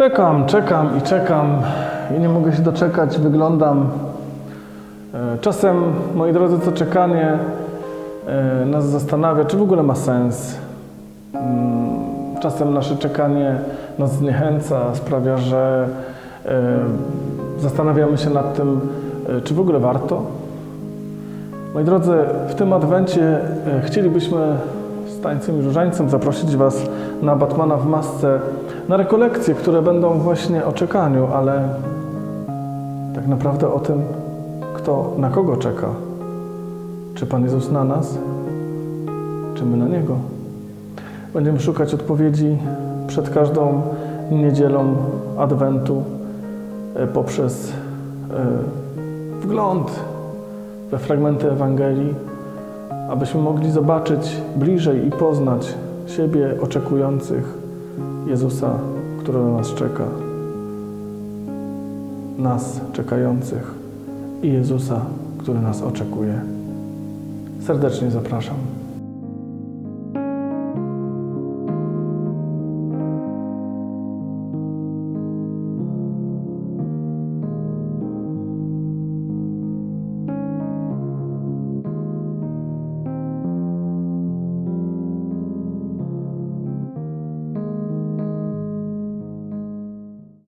Czekam, czekam i czekam i nie mogę się doczekać, wyglądam. E, Czasem, moi drodzy, to czekanie e, nas zastanawia, czy w ogóle ma sens. Mm, Czasem nasze czekanie nas zniechęca, sprawia, że e, zastanawiamy się nad tym, czy w ogóle warto. Moi drodzy, w tym adwencie chcielibyśmy z tańcem i różańcem zaprosić Was na Batmana w masce, na rekolekcje, które będą właśnie o czekaniu, ale tak naprawdę o tym, kto na kogo czeka. Czy Pan Jezus na nas, czy my na Niego? Będziemy szukać odpowiedzi przed każdą niedzielą Adwentu e, poprzez e, wgląd we fragmenty Ewangelii, abyśmy mogli zobaczyć bliżej i poznać siebie oczekujących Jezusa, który na nas czeka, nas czekających i Jezusa, który nas oczekuje. Serdecznie zapraszam.